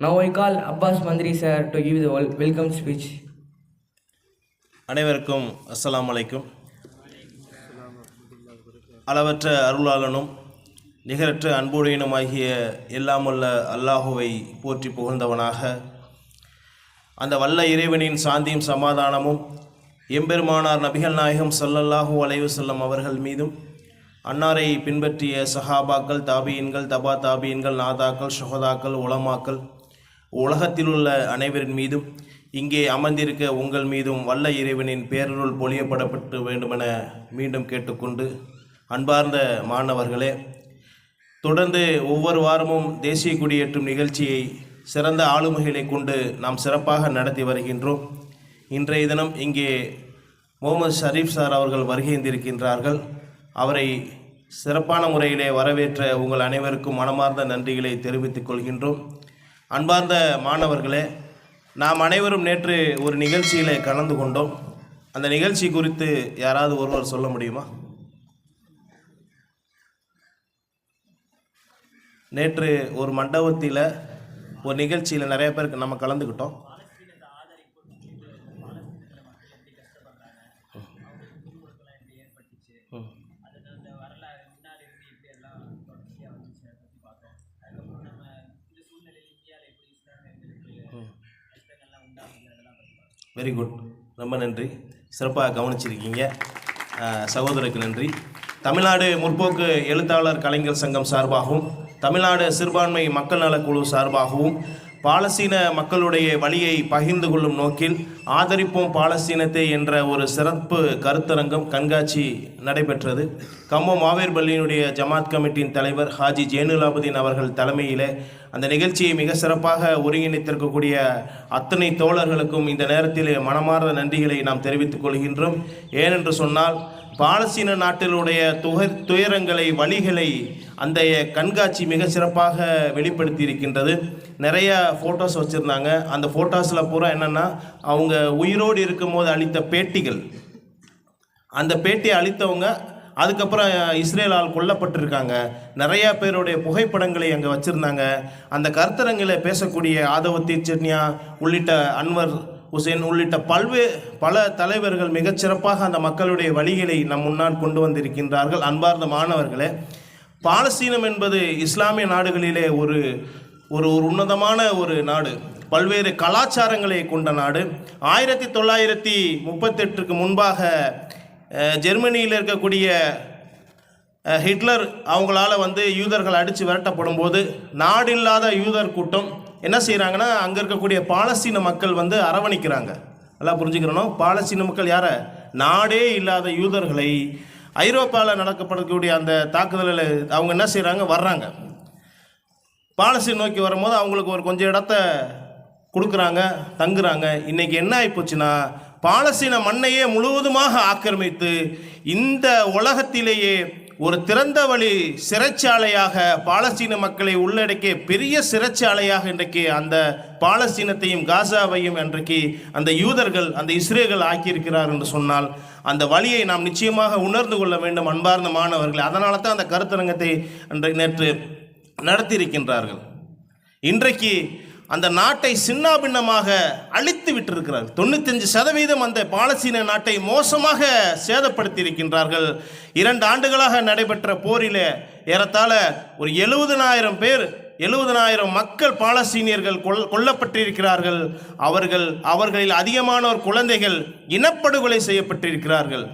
Now I call Abbas மந்திரி sir to give the welcome speech அனைவருக்கும் அஸ்லாம் அலைக்கும். அளவற்ற அருளாளனும் நிகரற்ற அன்புடையனுமாகிய எல்லாமுள்ள அல்லாஹுவை போற்றி புகழ்ந்தவனாக அந்த வல்ல இறைவனின் சாந்தியும் சமாதானமும் எம்பெருமானார் நபிகள் நாயகம் சல்லல்லாஹு அலைவு செல்லம் அவர்கள் மீதும் அன்னாரை பின்பற்றிய சஹாபாக்கள் தாபியன்கள் தபா தாபியன்கள் நாதாக்கள் சுகதாக்கள் உலமாக்கள் உலகத்தில் உள்ள அனைவரின் மீதும் இங்கே அமர்ந்திருக்க உங்கள் மீதும் வல்ல இறைவனின் பேரருள் பொழியப்படப்பட்டு வேண்டுமென மீண்டும் கேட்டுக்கொண்டு அன்பார்ந்த மாணவர்களே தொடர்ந்து ஒவ்வொரு வாரமும் தேசிய கொடியேற்றும் நிகழ்ச்சியை சிறந்த ஆளுமைகளை கொண்டு நாம் சிறப்பாக நடத்தி வருகின்றோம். இன்றைய தினம் இங்கே முகமது ஷரீஃப் சார் அவர்கள் வருகைந்திருக்கின்றார்கள். அவரை சிறப்பான முறையிலே வரவேற்ற உங்கள் அனைவருக்கும் மனமார்ந்த நன்றிகளை தெரிவித்துக் கொள்கின்றோம். அன்பார்ந்த மாணவர்களே நாம் அனைவரும் நேற்று ஒரு நிகழ்ச்சியில் கலந்து கொண்டோம். அந்த நிகழ்ச்சி குறித்து யாராவது ஒருவர் சொல்ல முடியுமா? நேற்று ஒரு மண்டபத்தில் ஒரு நிகழ்ச்சியில் நிறைய பேருக்கு நம்ம கலந்துக்கிட்டோம். வெரி குட் ரொம்ப நன்றி. சிறப்பாக கவனிச்சிருக்கீங்க. சகோதரருக்கு நன்றி. தமிழ்நாடு முற்போக்கு எழுத்தாளர் கலைஞர் சங்கம் சார்பாகவும் தமிழ்நாடு சிறுபான்மை மக்கள் நலக்குழு சார்பாகவும் பாலஸ்தீன மக்களுடைய வழியை பகிர்ந்து கொள்ளும் நோக்கில் ஆதரிப்போம் பாலஸ்தீனத்தை என்ற ஒரு சிறப்பு கருத்தரங்கம் கண்காட்சி நடைபெற்றது. கம்மம் மாவேர் பள்ளியினுடைய ஜமாத் கமிட்டியின் தலைவர் ஹாஜி ஜேனுலாபுதீன் அவர்கள் தலைமையிலே அந்த நிகழ்ச்சியை மிக சிறப்பாக ஒருங்கிணைத்திருக்கக்கூடிய அத்தனை தோழர்களுக்கும் இந்த நேரத்தில் மனமார்ந்த நன்றிகளை நாம் தெரிவித்துக் கொள்கின்றோம். ஏனென்று சொன்னால் பாலஸ்தீன நாட்டினுடைய துக துயரங்களை வழிகளை அந்த கண்காட்சி மிக சிறப்பாக வெளிப்படுத்தி இருக்கின்றது நிறைய ஃபோட்டோஸ் வச்சுருந்தாங்க. அந்த ஃபோட்டோஸில் பூரா என்னென்னா அவங்க உயிரோடு இருக்கும்போது அளித்த பேட்டிகள். அந்த பேட்டியை அளித்தவங்க அதுக்கப்புறம் இஸ்ரேலால் கொல்லப்பட்டிருக்காங்க. நிறைய பேருடைய புகைப்படங்களை அங்கே வச்சுருந்தாங்க. அந்த கருத்தரங்கில் பேசக்கூடிய ஆதவ தீர்ச்சன்யா உள்ளிட்ட அன்வர் ஹுசேன் உள்ளிட்ட பல்வே பல தலைவர்கள் மிகச்சிறப்பாக அந்த மக்களுடைய வழிகளை நம் முன்னால் கொண்டு வந்திருக்கின்றார்கள். அன்பார்ந்த மாணவர்களே பாலஸ்தீனம் என்பது இஸ்லாமிய நாடுகளிலே ஒரு ஒரு ஒரு உன்னதமான ஒரு நாடு. பல்வேறு கலாச்சாரங்களை கொண்ட நாடு. ஆயிரத்தி தொள்ளாயிரத்தி முப்பத்தெட்டுக்கு முன்பாக ஜெர்மனியில் இருக்கக்கூடிய ஹிட்லர் அவங்களால வந்து யூதர்கள் அடித்து விரட்டப்படும் போது நாடில்லாத யூதர் கூட்டம் என்ன செய்கிறாங்கன்னா அங்கே இருக்கக்கூடிய பாலஸ்தீன மக்கள் வந்து அரவணைக்கிறாங்க. நல்லா புரிஞ்சுக்கிறணும். பாலஸ்தீன மக்கள் யாரை? நாடே இல்லாத யூதர்களை ஐரோப்பாவில் நடக்கப்படக்கூடிய அந்த தாக்குதலில் அவங்க என்ன செய்கிறாங்க வர்றாங்க. பாலஸ்தீன் நோக்கி வரும்போது அவங்களுக்கு ஒரு கொஞ்சம் இடத்த கொடுக்குறாங்க தங்குறாங்க. இன்றைக்கி என்ன ஆகிப்போச்சுன்னா பாலஸ்தீன மண்ணையே முழுவதுமாக ஆக்கிரமித்து இந்த உலகத்திலேயே ஒரு திறந்த வழி சிறைச்சாலையாக பாலஸ்தீன மக்களை உள்ளடக்கிய பெரிய சிறைச்சாலையாக இன்றைக்கு அந்த பாலஸ்தீனத்தையும் காசாவையும் இன்றைக்கு அந்த யூதர்கள் அந்த இஸ்ரேல்கள் ஆக்கியிருக்கிறார் என்று சொன்னால் அந்த வழியை நாம் நிச்சயமாக உணர்ந்து கொள்ள வேண்டும் அன்பார்ந்த மாணவர்கள். அதனால தான் அந்த கருத்தரங்கத்தை அன்றைக்கு நேற்று நடத்தியிருக்கின்றார்கள். இன்றைக்கு அந்த நாட்டை சின்னாபின்னமாக அழித்து விட்டிருக்கிறார்கள். தொண்ணூத்தஞ்சு சதவீதம் அந்த பாலஸ்தீன நாட்டை மோசமாக சேதப்படுத்தியிருக்கின்றார்கள். இரண்டு ஆண்டுகளாக நடைபெற்ற போரிலே ஏறத்தாழ ஒரு எழுபதனாயிரம் பேர் எழுபதனாயிரம் மக்கள் பாலஸ்தீனியர்கள் கொல் கொல்லப்பட்டிருக்கிறார்கள். அவர்கள் அவர்களில் அதிகமானோர் குழந்தைகள் இனப்படுகொலை செய்யப்பட்டிருக்கிறார்கள்.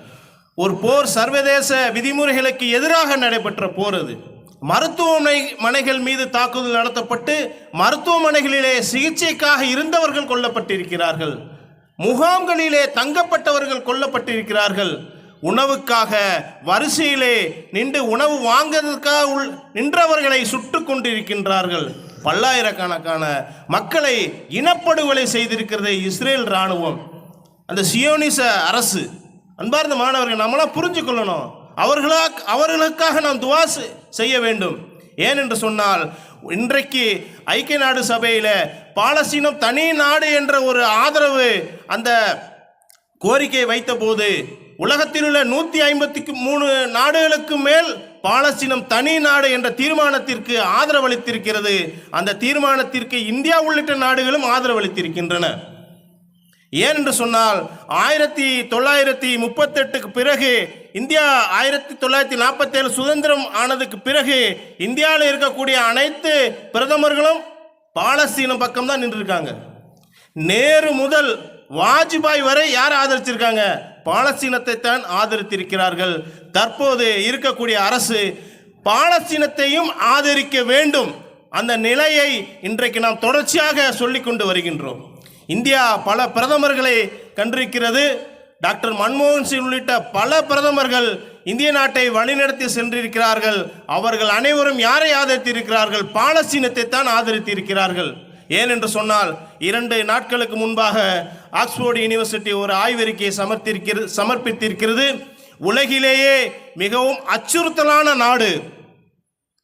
ஒரு போர் சர்வதேச விதிமுறைகளுக்கு எதிராக நடைபெற்ற போர் அது. மருத்துவமனை மனைகள் மீது தாக்குதல் நடத்தப்பட்டு மருத்துவமனைகளிலே சிகிச்சைக்காக இருந்தவர்கள் கொல்லப்பட்டிருக்கிறார்கள். முகாம்களிலே தங்கப்பட்டவர்கள் கொல்லப்பட்டிருக்கிறார்கள். உணவுக்காக வரிசையிலே நின்று உணவு வாங்குவதற்காக உள் நின்றவர்களை சுட்டு கொண்டிருக்கின்றார்கள். பல்லாயிரக்கணக்கான மக்களை இனப்படுகொலை செய்திருக்கிறது இஸ்ரேல் இராணுவம். அந்த சியோனிச அரசு அன்பார்ந்த மாணவர்கள் நம்மளாம் புரிஞ்சு கொள்ளணும் அவர்களா அவர்களுக்காக நாம் துவாசு செய்ய வேண்டும். ஏனென்று சொன்னால் இன்றைக்கு ஐக்கிய நாடு சபையில் பாலஸ்தீனம் தனி நாடு என்ற ஒரு ஆதரவு அந்த கோரிக்கை வைத்தபோது உலகத்தில் உள்ள நூற்றி ஐம்பத்தி மூணு நாடுகளுக்கு மேல் பாலஸ்தீனம் தனி நாடு என்ற தீர்மானத்திற்கு ஆதரவளித்திருக்கிறது. அந்த தீர்மானத்திற்கு இந்தியா உள்ளிட்ட நாடுகளும் ஆதரவளித்திருக்கின்றன. ஏன் என்று சொன்னால் ஆயிரத்தி தொள்ளாயிரத்தி முப்பத்தெட்டுக்கு பிறகு இந்தியா ஆயிரத்தி தொள்ளாயிரத்தி நாற்பத்தேழு சுதந்திரம் ஆனதுக்கு பிறகு இந்தியாவில் இருக்கக்கூடிய அனைத்து பிரதமர்களும் பாலஸ்தீனம் பக்கம்தான் நின்றுருக்காங்க. நேரு முதல் வாஜ்பாய் வரை யார் ஆதரிச்சிருக்காங்க? பாலஸ்தீனத்தை தான் ஆதரித்திருக்கிறார்கள். தற்போது இருக்கக்கூடிய அரசு பாலஸ்தீனத்தையும் ஆதரிக்க வேண்டும். அந்த நிலையை இன்றைக்கு நாம் தொடர்ச்சியாக சொல்லிக்கொண்டு வருகின்றோம். இந்தியா பல பிரதமர்களை கண்டிருக்கிறது. டாக்டர் மன்மோகன் சிங் உள்ளிட்ட பல பிரதமர்கள் இந்திய நாட்டை வழிநடத்தி சென்றிருக்கிறார்கள். அவர்கள் அனைவரும் யாரை ஆதரித்திருக்கிறார்கள்? பாலஸ்தீனத்தை தான் ஆதரித்திருக்கிறார்கள். ஏனென்று சொன்னால் இரண்டு நாட்களுக்கு முன்பாக ஆக்ஸ்போர்டு யூனிவர்சிட்டி ஒரு ஆய்வறிக்கையை சமர்த்திருக்கிறது சமர்ப்பித்திருக்கிறது. உலகிலேயே மிகவும் அச்சுறுத்தலான நாடு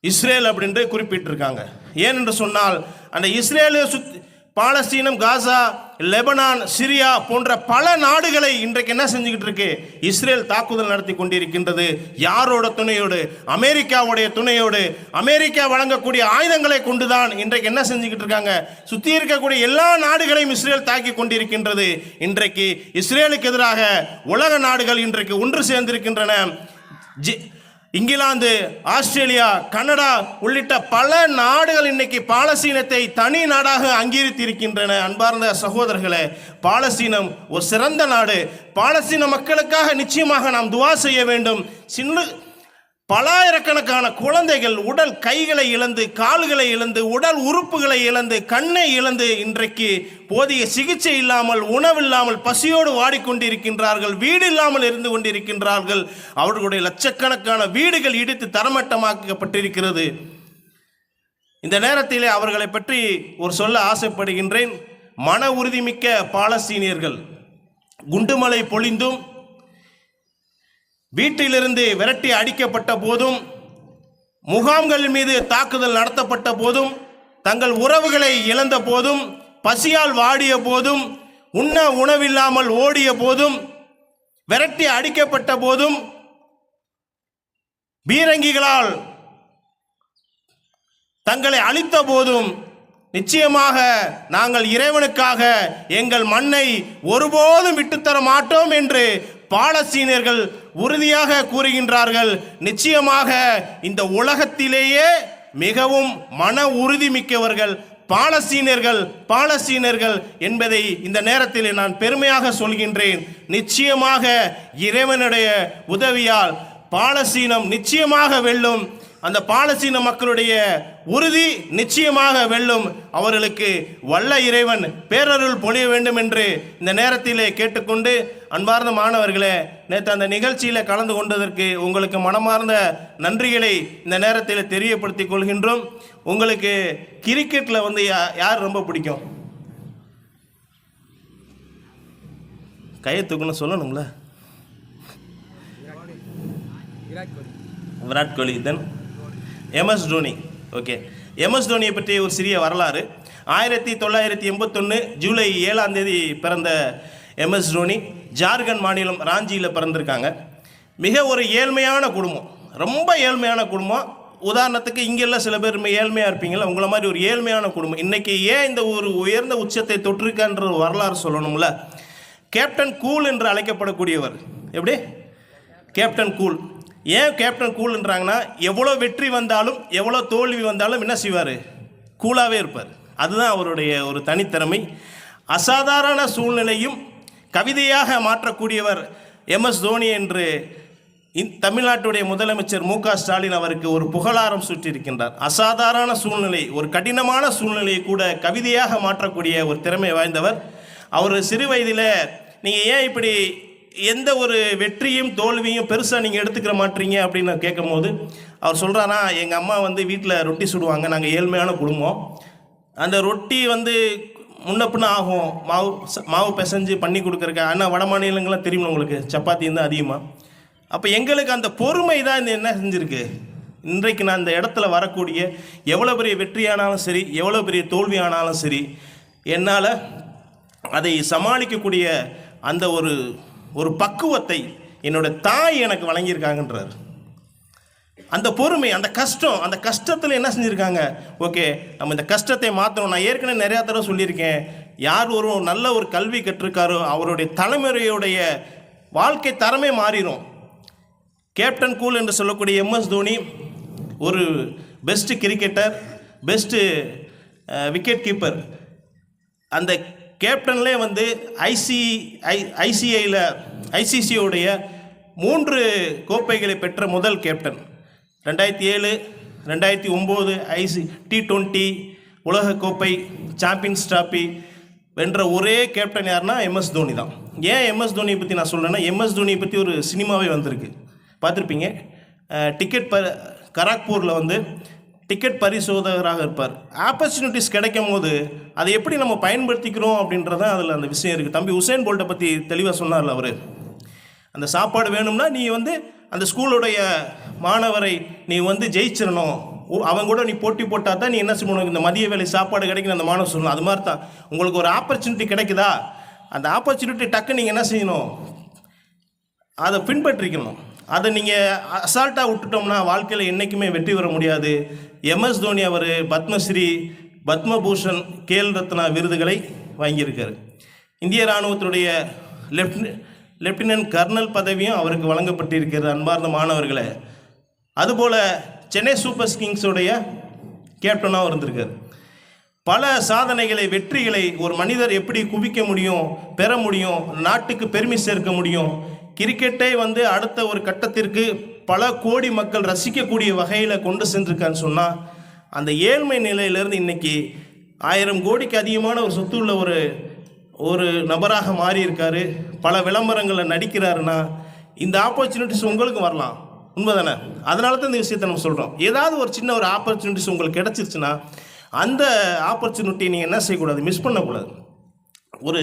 இஸ்ரேல் அப்படின்று குறிப்பிட்டிருக்காங்க. ஏனென்று சொன்னால் அந்த இஸ்ரேலை சுத் பாலஸ்தீனம் காசா லெபனான் சிரியா போன்ற பல நாடுகளை இன்றைக்கு என்ன செஞ்சுக்கிட்டு இருக்கு? இஸ்ரேல் தாக்குதல் நடத்தி கொண்டிருக்கின்றது. யாரோட துணையோடு? அமெரிக்காவுடைய துணையோடு. அமெரிக்கா வழங்கக்கூடிய ஆயுதங்களை கொண்டுதான் இன்றைக்கு என்ன செஞ்சுக்கிட்டு இருக்காங்க? சுற்றி இருக்கக்கூடிய எல்லா நாடுகளையும் இஸ்ரேல் தாக்கி கொண்டிருக்கின்றது. இன்றைக்கு இஸ்ரேலுக்கு எதிராக உலக நாடுகள் இன்றைக்கு ஒன்று சேர்ந்திருக்கின்றன. ஜி இங்கிலாந்து ஆஸ்திரேலியா கனடா உள்ளிட்ட பல நாடுகள் இன்னைக்கு பாலஸ்தீனத்தை தனி நாடாக அங்கீகரித்திருக்கின்றன. அன்பார்ந்த சகோதரர்களே பாலஸ்தீனம் ஒரு சிறந்த நாடு. பாலஸ்தீன மக்களுக்காக நிச்சயமாக நாம் துவா செய்ய வேண்டும். சின்ன பலாயிரக்கணக்கான குழந்தைகள் உடல் கைகளை இழந்து கால்களை இழந்து உடல் உறுப்புகளை இழந்து கண்ணை இழந்து இன்றைக்கு போதிய சிகிச்சை இல்லாமல் உணவில்லாமல் பசியோடு வாடிக்கொண்டிருக்கின்றார்கள் வீடு இல்லாமல் இருந்து கொண்டிருக்கின்றார்கள். அவர்களுடைய லட்சக்கணக்கான வீடுகள் இடித்து தரமட்டமாக்கப்பட்டிருக்கிறது. இந்த நேரத்திலே அவர்களை பற்றி ஒரு சொல்ல ஆசைப்படுகின்றேன். மன உறுதிமிக்க பாலஸ்தீனியர்கள். குண்டுமலை பொழிந்தும் வீட்டிலிருந்து விரட்டி அடிக்கப்பட்ட போதும் முகாம்கள் மீது தாக்குதல் நடத்தப்பட்ட போதும் தங்கள் உறவுகளை இழந்த போதும் பசியால் வாடிய போதும் உண்ண உணவில்லாமல் ஓடிய போதும் விரட்டி அடிக்கப்பட்ட போதும் பீரங்கிகளால் தங்களை அழித்த போதும் நிச்சயமாக நாங்கள் இறைவனுக்காக எங்கள் மண்ணை ஒருபோதும் விட்டுத்தர மாட்டோம் என்று பாலஸ்தீனியர்கள் உறுதியாக கூறுகின்றார்கள். நிச்சயமாக இந்த உலகத்திலேயே மிகவும் மன உறுதி மிக்கவர்கள் பாலஸ்தீனியர்கள் பாலஸ்தீனர்கள் என்பதை இந்த நேரத்தில் நான் பெருமையாக சொல்கின்றேன். நிச்சயமாக இறைவனுடைய உதவியால் பாலஸ்தீனம் நிச்சயமாக வெல்லும். அந்த பாலஸ்தீன மக்களுடைய உறுதி நிச்சயமாக வெல்லும். அவர்களுக்கு வல்ல இறைவன் பேரருள் பொழிய வேண்டும் என்று இந்த நேரத்திலே கேட்டுக்கொண்டு அன்பார்ந்த மாணவர்களே நேற்று அந்த நிகழ்ச்சியில் கலந்து கொண்டதற்கு உங்களுக்கு மனமார்ந்த நன்றிகளை இந்த நேரத்தில் தெரியப்படுத்திக் கொள்கின்றோம். உங்களுக்கு கிரிக்கெட்டில் வந்து யார் ரொம்ப பிடிக்கும்? கையை சொல்லணும்ல? Virat Kohli. Then. MS Dhoni. Okay MS தோனியை பற்றிய ஒரு சிறிய வரலாறு. ஆயிரத்தி தொள்ளாயிரத்தி எண்பத்தொன்று ஜூலை ஏழாம் தேதி பிறந்த எம்எஸ் தோனி ஜார்க்கண்ட் மாநிலம் ராஞ்சியில் பிறந்திருக்காங்க. மிக ஒரு ஏழ்மையான குடும்பம். ரொம்ப ஏழ்மையான குடும்பம். உதாரணத்துக்கு இங்கெல்லாம் சில பேர் ஏழ்மையாக இருப்பீங்களா உங்களை மாதிரி ஒரு ஏழ்மையான குடும்பம். இன்றைக்கி ஏன் இந்த ஒரு உயர்ந்த உச்சத்தை தொற்றிருக்கான்ற ஒரு வரலாறு சொல்லணும்ல? கேப்டன் கூல் என்று அழைக்கப்படக்கூடியவர். எப்படி? கேப்டன் கூல் ஏன் கேப்டன் கூல்ன்றாங்கன்னா எவ்வளோ வெற்றி வந்தாலும் எவ்வளோ தோல்வி வந்தாலும் என்ன செய்வார்? கூலாகவே இருப்பார். அதுதான் அவருடைய ஒரு தனித்திறமை. அசாதாரண சூழ்நிலையும் கவிதையாக மாற்றக்கூடியவர் எம்எஸ் தோனி என்று தமிழ்நாட்டுடைய முதலமைச்சர் மு க ஸ்டாலின் அவருக்கு ஒரு புகழாரம் சுற்றியிருக்கின்றார் அசாதாரண சூழ்நிலை ஒரு கடினமான சூழ்நிலையை கூட கவிதையாக மாற்றக்கூடிய ஒரு திறமை வாய்ந்தவர். அவர் சிறு வயதில் நீங்கள் ஏன் இப்படி எந்த ஒரு வெற்றியும் தோல்வியும் பெருசாக நீங்கள் எடுத்துக்கிற மாட்டீங்க அப்படின்னு நான் கேட்கும்போது அவர் சொல்கிறாரா எங்கள் அம்மா வந்து வீட்டில் ரொட்டி சுடுவாங்க. நாங்கள் ஏழ்மையான குடும்பம். அந்த ரொட்டி வந்து முன்ன ஆகும். மாவு மாவு பிசைஞ்சு பண்ணி கொடுக்குறக்க ஆனால் வட மாநிலங்கள்லாம் தெரியும் உங்களுக்கு? சப்பாத்தி தான் அதிகமாக அப்போ எங்களுக்கு அந்த பொறுமை தான் இந்த என்ன செஞ்சுருக்கு? இன்றைக்கு நான் இந்த இடத்துல வரக்கூடிய எவ்வளோ பெரிய வெற்றியானாலும் சரி எவ்வளோ பெரிய தோல்வி ஆனாலும் சரி என்னால் அதை சமாளிக்கக்கூடிய அந்த ஒரு ஒரு பக்குவத்தை என்னோட தாய் எனக்கு வழங்கியிருக்காங்கன்றார். அந்த பொறுமை அந்த கஷ்டம் அந்த கஷ்டத்தில் என்ன செஞ்சுருக்காங்க? ஓகே நம்ம இந்த கஷ்டத்தை மாற்றணும் நான் ஏற்கனவே நிறையா தடவை சொல்லியிருக்கேன். யார் ஒரு நல்ல ஒரு கல்வி கற்றுருக்காரோ அவருடைய தலைமுறையுடைய வாழ்க்கை தரமே மாறிடும் கேப்டன் கூல் என்று சொல்லக்கூடிய எம்எஸ் தோனி ஒரு best cricketer best wicket keeper அந்த கேப்டன்லே வந்து ஐசி ஐ ஐசிஐயில் ஐசிசியோடைய மூன்று கோப்பைகளை பெற்ற முதல் கேப்டன். ரெண்டாயிரத்தி ஏழு ரெண்டாயிரத்தி ஒம்பது ஐசி டி டுவெண்ட்டி உலகக்கோப்பை சாம்பியன்ஸ் டிராஃபி வென்ற ஒரே கேப்டன் யாருன்னா எம்எஸ் தோனி தான். ஏன் எம்எஸ் தோனியை பற்றி நான் சொல்கிறேன்னா எம்எஸ் தோனியை பற்றி ஒரு சினிமாவே வந்திருக்கு. பார்த்துருப்பீங்க. டிக்கெட் ப கராக்பூரில் வந்து டிக்கெட் பரிசோதகராக இருப்பார். ஆப்பர்ச்சுனிட்டிஸ் கிடைக்கும் போது அதை எப்படி நம்ம பயன்படுத்திக்கிறோம் அப்படின்றத அதில் அந்த விஷயம் இருக்குது தம்பி உசேன் போல்ட்டை பற்றி தெளிவாக சொன்னார்ல அவர். அந்த சாப்பாடு வேணும்னா நீ வந்து அந்த ஸ்கூலுடைய மாணவரை நீ வந்து ஜெயிச்சிடணும். உ- அவன் கூட நீ போட்டி போட்டால் தான் நீ என்ன செய்யணும் இந்த மதிய வேலை சாப்பாடு கிடைக்கணும் அந்த மாணவர் சொல்லணும். அது மாதிரி தான். உங்களுக்கு ஒரு ஆப்பர்ச்சுனிட்டி கிடைக்குதா? அந்த ஆப்பர்ச்சுனிட்டி டக்கு நீங்கள் என்ன செய்யணும்? அதை பின்பற்றிக்கணும். அதை நீங்கள் அசால்ட்டாக விட்டுட்டோம்னா வாழ்க்கையில் என்றைக்குமே வெற்றி பெற முடியாது. எம்எஸ் தோனி அவர் பத்மஸ்ரீ பத்மபூஷன் கேல் ரத்னா விருதுகளை வாங்கியிருக்கார். இந்திய இராணுவத்தினுடைய லெப்டின லெப்டினன்ட் கர்னல் பதவியும் அவருக்கு வழங்கப்பட்டிருக்கிறது அன்பார்ந்த மாணவர்களை. அதுபோல் சென்னை சூப்பர் கிங்ஸுடைய கேப்டனாகவும் இருந்திருக்காரு. பல சாதனைகளை வெற்றிகளை ஒரு மனிதர் எப்படி குவிக்க முடியும் பெற முடியும் நாட்டுக்கு பெருமை சேர்க்க முடியும் கிரிக்கெட்டை வந்து அடுத்த ஒரு கட்டத்திற்கு பல கோடி மக்கள் ரசிக்கக்கூடிய வகையில் கொண்டு சென்றிருக்கான்னு சொன்னால் அந்த ஏழ்மை நிலையிலேருந்து இன்னைக்கு ஆயிரம் கோடிக்கு அதிகமான ஒரு சொத்து உள்ள ஒரு ஒரு நபராக மாறியிருக்காரு. பல விளம்பரங்களில் நடிக்கிறாருன்னா இந்த ஆப்பர்ச்சுனிட்டிஸ் உங்களுக்கு வரலாம். உண்மைதானே? அதனால தான் இந்த விஷயத்தை நம்ம சொல்கிறோம் ஏதாவது ஒரு சின்ன ஒரு ஆப்பர்ச்சுனிட்டிஸ் உங்களுக்கு கிடச்சிருச்சுன்னா அந்த ஆப்பர்ச்சுனிட்டியை நீங்கள் என்ன செய்யக்கூடாது? மிஸ் பண்ணக்கூடாது. ஒரு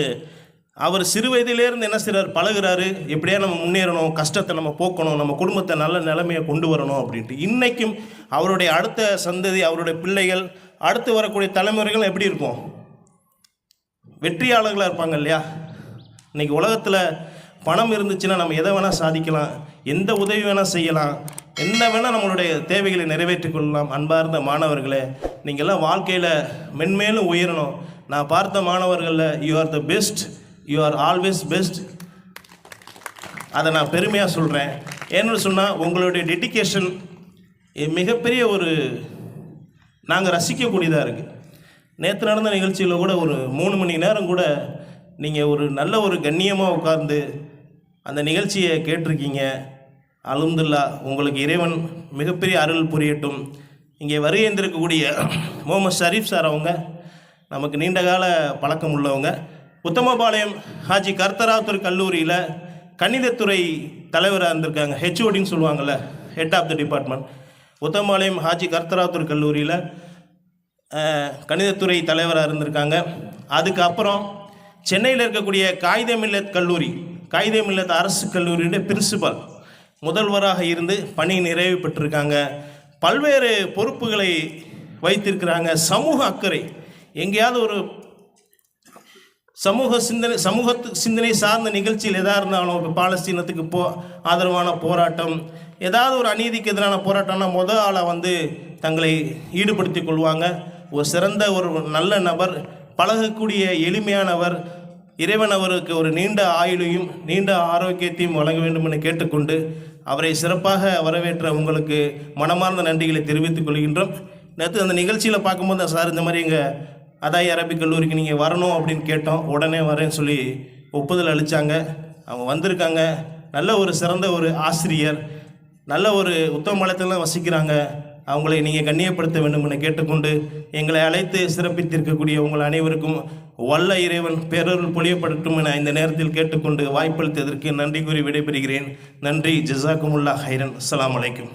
அவர் சிறு வயதிலேருந்து என்ன செய்கிறார் பழகுறாரு. எப்படியா நம்ம முன்னேறணும் கஷ்டத்தை நம்ம போக்கணும் நம்ம குடும்பத்தை நல்ல நிலைமையை கொண்டு வரணும் அப்படின்ட்டு. இன்றைக்கும் அவருடைய அடுத்த சந்ததி அவருடைய பிள்ளைகள் அடுத்து வரக்கூடிய தலைமுறைகள் எப்படி இருக்கும்? வெற்றியாளர்களாக இருப்பாங்க இல்லையா? இன்னைக்கு உலகத்தில் பணம் இருந்துச்சுன்னா நம்ம எதை வேணால் சாதிக்கலாம் எந்த உதவி வேணால் செய்யலாம் என்ன வேணால் நம்மளுடைய தேவைகளை நிறைவேற்றிக் கொள்ளலாம். அன்பார்ந்த மாணவர்களே நீங்கள்லாம் வாழ்க்கையில் மென்மேலும் உயரணும். நான் பார்த்த மாணவர்களில் you are the best you are always best அதை நான் பெருமையாக சொல்கிறேன் ஏன்னு சொன்னால் உங்களுடைய டெடிகேஷன் மிகப்பெரிய ஒரு நாங்கள் ரசிக்கக்கூடியதாக இருக்குது நேற்று நடந்த நிகழ்ச்சியில் கூட ஒரு மூணு மணி நேரம் கூட நீங்கள் ஒரு நல்ல ஒரு கண்ணியமாக உட்கார்ந்து அந்த நிகழ்ச்சியை கேட்டிருக்கீங்க. அலமதுல்லா உங்களுக்கு இறைவன் மிகப்பெரிய அருள் புரியட்டும். இங்கே வருகின்றிருக்கக்கூடிய முகமது ஷரீஃப் சார் அவங்க நமக்கு நீண்ட கால பழக்கம் உள்ளவங்க. உத்தமபாளையம் ஹாஜி கர்த்தராத்தூர் கல்லூரியில் கணிதத்துறை தலைவராக இருந்திருக்காங்க. ஹெச்ஓடின்னு சொல்லுவாங்கள்ல head of the department Uthamapalayam Haji Karutharowther கல்லூரியில் கணிதத்துறை தலைவராக இருந்திருக்காங்க. அதுக்கப்புறம் சென்னையில் இருக்கக்கூடிய காகித மில்லத் கல்லூரி காகித மில்லத் அரசு கல்லூரியுடைய பிரின்சிபல் முதல்வராக இருந்து பணி நிறைவு பெற்றிருக்காங்க. பல்வேறு பொறுப்புகளை வைத்திருக்கிறாங்க. சமூக அக்கறை எங்கேயாவது ஒரு சமூக சிந்தனை சமூகத்து சிந்தனை சார்ந்த நிகழ்ச்சியில் எதாக இருந்தாலும் இப்போ பாலஸ்தீனத்துக்கு போ ஆதரவான போராட்டம் ஏதாவது ஒரு அநீதிக்கு எதிரான போராட்டம்னா முத ஆளாக வந்து தங்களை ஈடுபடுத்தி கொள்வாங்க. ஒரு சிறந்த ஒரு நல்ல நபர் பழகக்கூடிய எளிமையானவர் இறைவன் அவருக்கு ஒரு நீண்ட ஆயுளையும் நீண்ட ஆரோக்கியத்தையும் வழங்க வேண்டும் என கேட்டுக்கொண்டு அவரை சிறப்பாக வரவேற்ற உங்களுக்கு மனமார்ந்த நன்றிகளை தெரிவித்துக் கொள்கின்றோம். நேற்று அந்த நிகழ்ச்சியில் பார்க்கும்போது சார் இந்த மாதிரி எங்கள் அதாய் அரபிக் கல்லூரிக்கு நீங்கள் வரணும் அப்படின்னு கேட்டோம். உடனே வரேன்னு சொல்லி ஒப்புதல் அளித்தாங்க அவங்க வந்திருக்காங்க. நல்ல ஒரு சிறந்த ஒரு ஆசிரியர். நல்ல ஒரு உத்தம வசிக்கிறாங்க. அவங்களை நீங்கள் கண்ணியப்படுத்த வேண்டும் என கேட்டுக்கொண்டு எங்களை அழைத்து சிறப்பித்திருக்கக்கூடிய உங்கள் அனைவருக்கும் வல்ல இறைவன் பேரருள் பொழியப்படட்டும் என இந்த நேரத்தில் கேட்டுக்கொண்டு வாய்ப்பளித்ததற்கு நன்றி கூறி விடைபெறுகிறேன். நன்றி. ஜிசாக்குமுல்லா ஹைரன். அஸ்ஸலாமு அலைக்கும்.